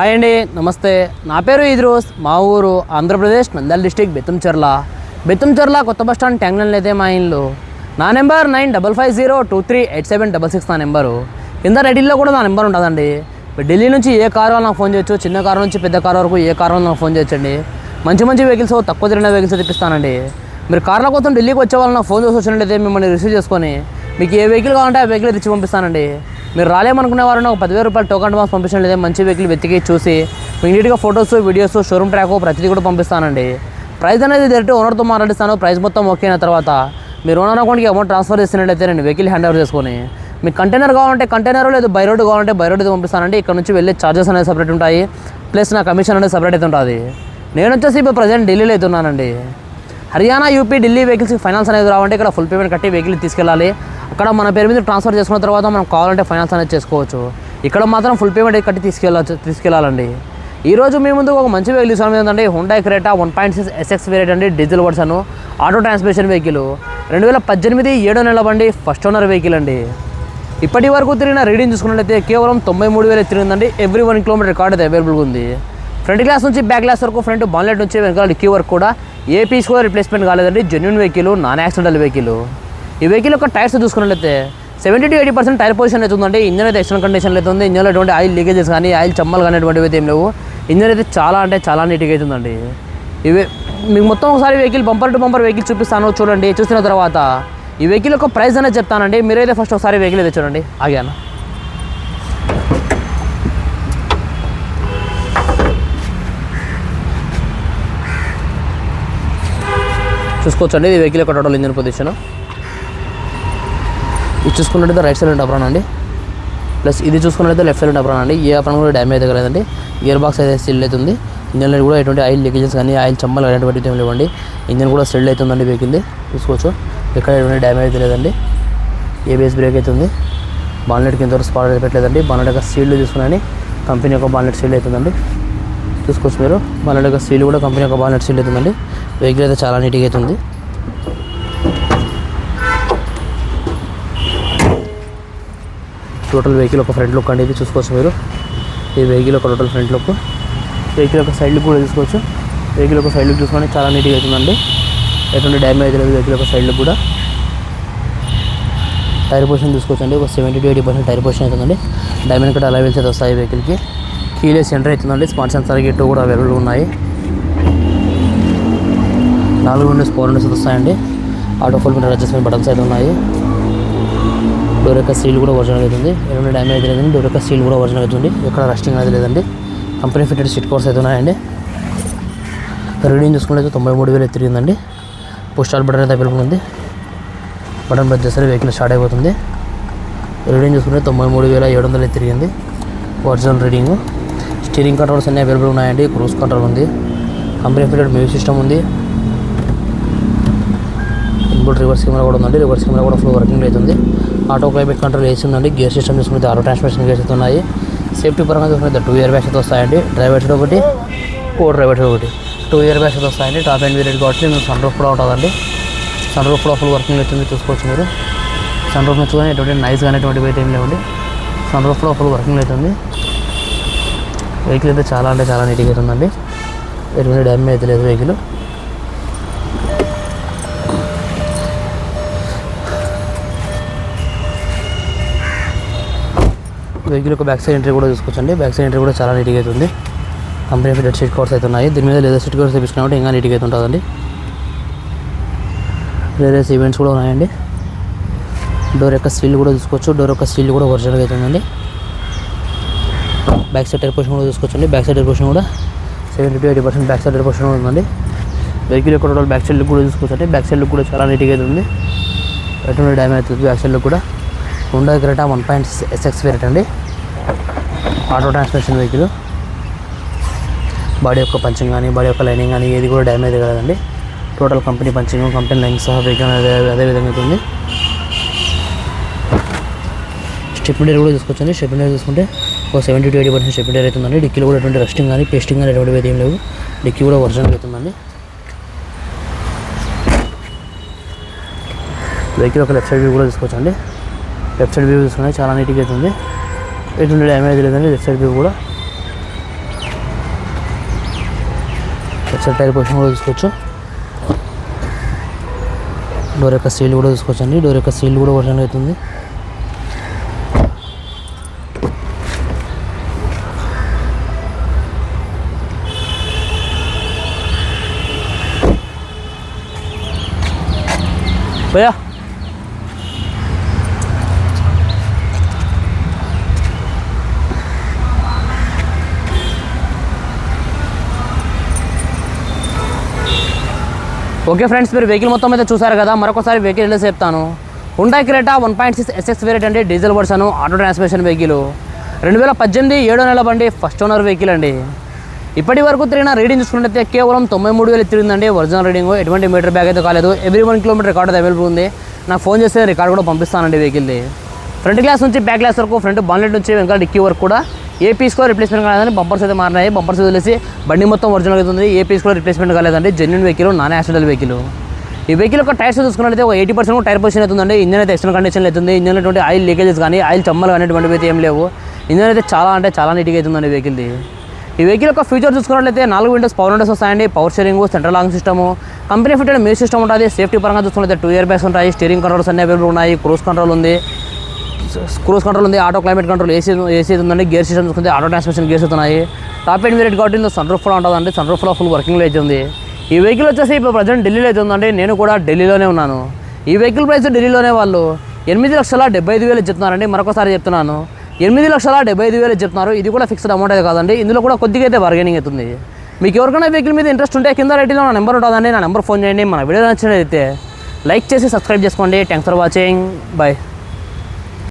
Hi అండి నమస్తే. నా పేరు ఇద్రోస్ మా ఊరు ఆంధ్రప్రదేశ్ నందల్ డిస్టిక్ బెత్తంచెర్ల బెత్తంచెర్ల కొత్త బస్ స్టాండ్ ట్యాంగ్లన్ అయితే మా ఇల్లు. నా number nine double five zero two three eight seven double six నా నెంబరు. కింద రెడీలో కూడా నా నెంబర్ ఉంటుందండి. ఢిల్లీ నుంచి ఏ కారు నాకు ఫోన్ చేయొచ్చు చిన్న కారు నుంచి పెద్ద కారు వరకు ఏ కారు నాకు ఫోన్ చేయొచ్చండి. మంచి మంచి వెహికల్స్ తక్కువ తిరిగిన వెహికల్స్ తెప్పిస్తానండి మీరు కార్ల కోసం ఢిల్లీకి వచ్చే వాళ్ళు నాకు ఫోన్ చేసి వచ్చినట్లయితే మిమ్మల్ని రిసీవ్ చేసుకొని మీకు ఏ వెహికల్ కావాలంటే ఆ వెహికల్ తెచ్చి పంపిస్తానండి. మీరు రాలేమనుకునే వారిని ఒక పదివేల రూపాయలు టోకన్ అడ్వాన్స్ పంపించండి మంచి వెహికల్ వెతికి చూసి మీకు నీట్గా ఫొటోస్ వీడియోస్ షోరూమ్ ట్రాక్ ప్రతిదీ కూడా పంపిస్తానండి. ప్రైస్ అనేది డైరెక్ట్ ఓనర్తో మాట్లాడిస్తాను ప్రైస్ మొత్తం ఓకే అయిన తర్వాత మీరు ఓనర్ అకౌంట్కి అమౌంట్ ట్రాన్స్ఫర్ చేసినట్లయితే నేను వెహికల్ హ్యాండ్ ఓవర్ చేసుకొని మీకు కంటైనర్ కావాలంటే కంటైనర్ లేదు బై రోడ్ కావాలంటే బై రోడ్ పంపిస్తానండి. ఇక్కడ నుంచి వెళ్ళే ఛార్జెస్ అనేది సపరేట్ ఉంటాయి ప్లస్ నా కమిషన్ అనేది సపరేట్ అయితే ఉంటుంది. నేను వచ్చేసి ఇప్పుడు ప్రజెంట్ ఢిల్లీలో అవుతున్నానండి హర్యానా యూపీ ఢిల్లీ వెహికల్స్కి ఫైనాన్స్ అనేది రావంటే ఇక్కడ ఫుల్ పేమెంట్ కట్టి వెహికల్ తీసుకెళ్ళాలి. అక్కడ మన పేరు మీద ట్రాన్స్ఫర్ చేసుకున్న తర్వాత మనం కావాలంటే ఫైనాన్స్ అనేది చేసుకోవచ్చు. ఇక్కడ మాత్రం ఫుల్ పేమెంట్ కట్టి తీసుకెళ్ళచ్చు తీసుకెళ్ళాలండి. ఈరోజు మీ ముందు ఒక మంచి వెహికల్ తీసుకున్న ఏంటంటే Hyundai Creta one point six SX variant అండి. Diesel version auto transmission vehicle రెండు వేల పద్దెనిమిది ఏడో నెల బండి ఫస్ట్ ఓనర్ వెహికల్ అండి. ఇప్పటి వరకు తిరిగిన రీడింగ్ చూసుకున్నట్లయితే కేవలం తొంభై మూడు వేలు తిరిగిందండి. ఎవ్రీ వన్ కిలోమీటర్ రికార్డ్ అయితే అవైలబుల్గా ఉంది. ఫ్రంట్ గ్లాస్ నుంచి బ్యాక్ గ్లాస్ వరకు ఫ్రంట్ బాన్లెట్ నుంచి వెనకాల డిక్కీ వరకు కూడా ఏ పీస్ కూడా రిప్లేస్మెంట్ కాలేదండి. Genuine vehicle non accidental vehicle ఈ వెహికల్ యొక్క టైర్స్ చూసుకున్నట్లయితే seventy to eighty percent tyre position అయితే ఉందంటే ఇంజన్ అయితే ఎక్స్టర్నల్ కండిషన్ అయితే ఉంది. ఇంజన్లో ఎటువంటి ఆయిల్ లీకేజెస్ కానీ ఆయిల్ చమ్మలు కానీ అటువంటివి అయితే ఏం లేవు. ఇంజన్ అయితే చాలా అంటే చాలా నీట్గా అవుతుందండి ఇవి మీకు మొత్తం ఒకసారి vehicle bumper to bumper vehicle చూపిస్తాను. చూడండి చూసిన తర్వాత ఈ వెహికల్ యొక్క ప్రైస్ అనేది చెప్తానండి. మీరైతే ఫస్ట్ ఒకసారి వెహికల్ అయితే చూడండి. ఆగాను చూసుకోవచ్చండి. ఇది వెహికల్ యొక్క టోటల్ ఇంజన్ పొజిషన్ ఇది చూసుకున్నట్టయితే రైట్ సైడ్ అప్రాన్ అండి. ప్లస్ ఇది చూసుకున్నట్టయితే లెఫ్ట్ సైడ్ అప్రాన్ అండి. ఏ అప్రాన్ కూడా డ్యామేజ్ అయితే లేదండి గియర్ బాక్స్ అయితే స్టిల్ అవుతుంది. ఇంజన్లో కూడా ఎటువంటి ఆయిల్ లీకేజెస్ కానీ ఆయిల్ చమ్మలు అనేటువంటి ఏం లేవండి. ఇంజన్ కూడా స్టిల్ అవుతుందండి వెహికల్ది చూసుకోవచ్చు. ఎక్కడ ఎటువంటి డ్యామేజ్ అయితే లేదండి. ఏబిఎస్ బ్రేక్ అవుతుంది బాన్లెట్ కింద వరకు స్పాట్ అయితే పెట్టలేదండి. బాన్లెట్ యొక్క సీల్డ్ చూసుకుని కంపెనీ యొక్క బాన్లెట్ సీల్ అవుతుందండి. చూసుకోవచ్చు మీరు. బాన్లెట్ యొక్క సీల్ కూడా కంపెనీ యొక్క బాన్లెట్ సీల్ అవుతుందండి. వెహికల్ అయితే చాలా నీట్గా అవుతుంది టోటల్ వెహికల్ ఒక ఫ్రంట్ లుక్ అనేది చూసుకోవచ్చు మీరు. ఈ వెహికల్ ఒక టోటల్ ఫ్రంట్ లుక్. వెహికల్ ఒక సైడ్ లుక్ కూడా చూసుకోవచ్చు వెహికల్ ఒక సైడ్ లుక్ చూసుకొని చాలా నీట్గా అవుతుందండి. ఎటువంటి డ్యామేజ్ లేదు వెహికల్ ఒక సైడ్ లుక్ కూడా. టైర్ పొజిషన్ చూసుకోవచ్చండి ఒక seventy to eighty percent tyre position అవుతుందండి. డైమండ్ కట్ అలవెల్స్ అయితే వస్తాయి వెహికల్కి. కీలే సెంటర్ అవుతుందండి. స్మార్ట్ సెన్సార్ గిట్టు కూడా అవైలబుల్ ఉన్నాయి. నాలుగు నుండి ఫోర్ నుండి వస్తాయండి. Auto fold mirror adjustment buttons అయితే ఉన్నాయి. డోర్ యొక్క సీల్ కూడా ఒరిజినల్ అవుతుంది. ఎటువంటి డ్యామేజ్ లేదండి. డోర్ స్టీల్ సీల్ కూడా ఒరిజినల్ అవుతుంది. ఎక్కడ రస్టింగ్ అనేది లేదండి. కంపెనీ ఫిటెడ్ సీట్ కవర్స్ అయితే ఉన్నాయండి. రీడింగ్ చూసుకుంటే తొంభై మూడు వేలు తిరిగిందండి పోస్టాల్ బటన్ అయితే అవైలబుల్ ఉంది బటన్ ప్రెస్ చేస్తే వెహికల్ స్టార్ట్ అయిపోతుంది. రీడింగ్ చూసుకుంటే తొంభై మూడు వేల ఏడు వందలు తిరిగింది ఒరిజినల్ రీడింగ్. స్టీరింగ్ కంట్రోల్స్ అన్నీ అవైలబుల్ ఉన్నాయండి. క్రూజ్ కంట్రోల్ ఉంది. కంపెనీ ఫిటెడ్ మ్యూజిక్ సిస్టమ్ ఉంది. ఇన్బుల్ రివర్స్ కెమెరా కూడా ఉందండి. రివర్స్ కెమెరా కూడా ఫుల్ వర్కింగ్ అవుతుంది ఆటో క్లైమేట్ కంట్రోల్ వేసి ఉందండి. గేర్ సిస్టమ్ చూసుకుంటే ఆటో ట్రాన్స్మిషన్ గేర్స్ అయితే ఉన్నాయి. సేఫ్టీ పరంగా చూసుకుంటే టూ ఇయర్ బ్యాగ్స్ అయితే వస్తాయండి. డ్రైవర్ సైడ్ ఒకటి కో డ్రైవర్ సైడ్ ఒకటి. టూ ఇయర్ బ్యాగ్స్ అయితే వస్తాయండి. టాప్ అండ్ వీరియడ్ కాబట్టి మీకు సన్ రూఫ్ కూడా ఉంటుందండి. సన్ రూఫ్ కూడా ఫుల్ వర్కింగ్ అవుతుంది చూసుకోవచ్చు మీరు. సన్ రూఫ్ నుంచి కానీ ఎటువంటి నైస్ కానీ ఎటువంటి అయితే ఏం లేవండి. సన్ రూఫ్ కూడా ఫుల్ వర్కింగ్ అవుతుంది వెహికల్ అయితే చాలా అంటే చాలా నీట్గా ఉందండి. ఎటువంటి డ్యామేజ్ అయితే లేదు వెహికల్ వెహికల్ యొక్క బ్యాక్ సైడ్ ఎంట్రీ కూడా చూసుకోవచ్చండి. బ్యాక్ సైడ్ ఎంట్రీ కూడా చాలా నీట్గా అవుతుంది కంపెనీ ఫిటెడ్ సీట్ కవర్స్ అయితే ఉన్నాయి. దీని మీద లేదా సీట్ కవర్స్ తెప్పించుకున్నప్పుడు ఇంకా నీట్గా అయితే ఉంటుందండి. వేరే ఈవెంట్స్ కూడా ఉన్నాయండి. డోర్ యొక్క స్టీల్ కూడా చూసుకోవచ్చు. డోర్ యొక్క స్టీల్ కూడా ఒరిజినల్గా అవుతుందండి బ్యాక్ సైడ్ టైర్ పొజిషన్ కూడా చూసుకోవచ్చండి. బ్యాక్ సైడ్ టైర్ పొజిషన్ కూడా seventy to eighty percent back side tyre position కూడా ఉందండి. వెహికల్ యొక్క టోటల్ బ్యాక్ సైడ్ లుక్ కూడా చూసుకోవచ్చండి. బ్యాక్ సైడ్ లుక్ కూడా చాలా నీట్గా అవుతుంది ఎటువంటి డ్యామేజ్ అవుతుంది బ్యాక్ సైడ్ లుక్ కూడా Hyundai Creta one point SX variant అండి. ఆటో ట్రాన్స్మిషన్ వెహికల్ బాడీ యొక్క పంచింగ్ కానీ బాడీ యొక్క లైనింగ్ కానీ ఏది కూడా డ్యామేజ్ కాదండి. Total company punching company lining సహా వెహికల్ అదే అదే విధంగా ఉంది స్టెప్డేర్ కూడా చూసుకోవచ్చండి. స్టెప్ డేర్ చూసుకుంటే ఒక seventy to eighty percent step అవుతుందండి డిక్కీలో కూడా ఎటువంటి రస్టింగ్ కానీ పేస్టింగ్ కానీ ఎటువంటి ఏం లేవు. డిక్కీ కూడా ఒరిజినల్ అవుతుందండి వెహికల్ ఒక లెఫ్ట్ సైడ్ వ్యూ కూడా తీసుకోవచ్చండి లెఫ్ట్ సైడ్ వ్యూ చూసుకున్నా చాలా నీట్గా అవుతుంది ఎటువంటి డ్యామేజ్ లేదండి. లెఫ్ట్ సైడ్ వ్యూ కూడా. లెఫ్ట్ సైడ్ టైర్ పొజిషన్ కూడా చూసుకోవచ్చు డోర్ యొక్క సీల్ కూడా చూసుకోవచ్చు అండి డోర్ యొక్క సీల్ కూడా వర్షన్ అవుతుంది. భయ్యా! ఓకే ఫ్రెండ్స్ మీరు వెహికల్ మొత్తం అయితే చూసారు కదా మరొకసారి వెహికల్ ఎలా చెప్తాను Hyundai Creta one point six SX variant అండి diesel version auto transmission vehicle రెండు వేల పద్దెనిమిది ఏడో నెల బండి ఫస్ట్ ఓనర్ వెహికల్ అండి. ఇప్పటి వరకు తిరిగిన రీడింగ్ చూసుకున్నట్లయితే కేవలం తొంభై మూడు వేలు తిరిగిందండి ఒరిజినల్ రీడింగ్. ఎటువంటి మీటర్ బ్యాగ్ అయితే కాలేదు. Every one kilometre record available ఉంది. నాకు ఫోన్ చేస్తే రికార్డ్ కూడా పంపిస్తానండి వెహికల్ది ఫ్రంట్ గ్లాస్ నుంచి బ్యాక్ గ్లాస్ వరకు ఫ్రంట్ బాన్లెట్ నుంచి వెనకాల డిక్కీ వరకు కూడా ఏ పీస్ కూడా రిప్లేస్మెంట్ కాలేదండి. బంపర్స్ అయితే మారినాయి. బంపర్స్ వదిలేసి బండి మొత్తం ఒరిజినల్ అవుతుంది ఏ పీస్ కూడా రిప్లేస్మెంట్ కాలేదండి. Genuine vehicle non accidental vehicle ఈ వెహికల్ యొక్క టైర్స్ చూసుకున్నట్లయితే ఒక ఎయిటీ పర్సెంట్ టైర్ పొజిషన్ అవుతుందండి. ఇంజన్ అయితే ఎక్స్టర్నల్ కండిషన్ అవుతుంది. ఇంజన్ అటువంటి ఆయిల్ లీకేజెస్ కానీ ఆయిల్ చమ్మలు అనేటువంటివి అయితే ఏం లేవు. ఇంజన్ అయితే చాలా అంటే చాలా నీట్గా అవుతుందండి వెహికల్ది ఈ వెహికల్ యొక్క ఫీచర్ చూసుకున్నట్లయితే నాలుగు విండోస్ పవర్ విండోస్ వస్తాయండి. Power steering central lock system company fitted music system ఉంటుంది. సేఫ్టీ పరంగా చూసుకున్నట్లయితే టూ ఇయర్ బ్యాగ్స్ ఉంటాయి. స్టీరింగ్ కంట్రోల్స్ అన్ని అవైలబుల్ ఉన్నాయి. క్రూస్ కంట్రోల్ ఉంది. క్రూస్ కంట్రోల్ ఉంది auto climate control AC AC ఉందండి గేర్ సిస్టమ్ చూసుకుంటే ఆటో ట్రాన్స్మిషన్ గేర్స్ ఉన్నాయి టాప్ ఎండ్ వేరియట్ కాబట్టి ఇందులో సన్ రూఫ్ కూడా ఉంటుందండి సన్ రూఫ్లో ఫుల్ వర్కింగ్లో అయితే ఉంది. ఈ వెహికల్ వచ్చేసి ఇప్పుడు ప్రజెంట్ ఢిల్లీలో అయితే ఉందండి నేను కూడా ఢిల్లీలోనే ఉన్నాను. ఈ వెహికల్ ప్రైస్ ఢిల్లీలోనే వాళ్ళు ఎనిమిది లక్షల డెబ్బై ఐదు వేలు చెప్తున్నారండి మరొకసారి చెప్తున్నాను. ఎనిమిది లక్షల డెబ్బై ఐదు వేలు చెప్తున్నారు ఇది కూడా ఫిక్స్డ్ అమౌంట్ అయితే కాదండి ఇందులో కూడా కొద్దిగా అయితే బార్గెనింగ్ అవుతుంది. మీకు ఎవరికైనా వెహికల్ మీద ఇంట్రెస్ట్ ఉంటే కింద రైట్లో నా నెంబర్ ఉంటుందండి నా నెంబర్ ఫోన్ చేయండి మన వీడియో నచ్చినట్లయితే లైక్ చేసి సబ్స్క్రైబ్ చేసుకోండి. Thanks for watching bye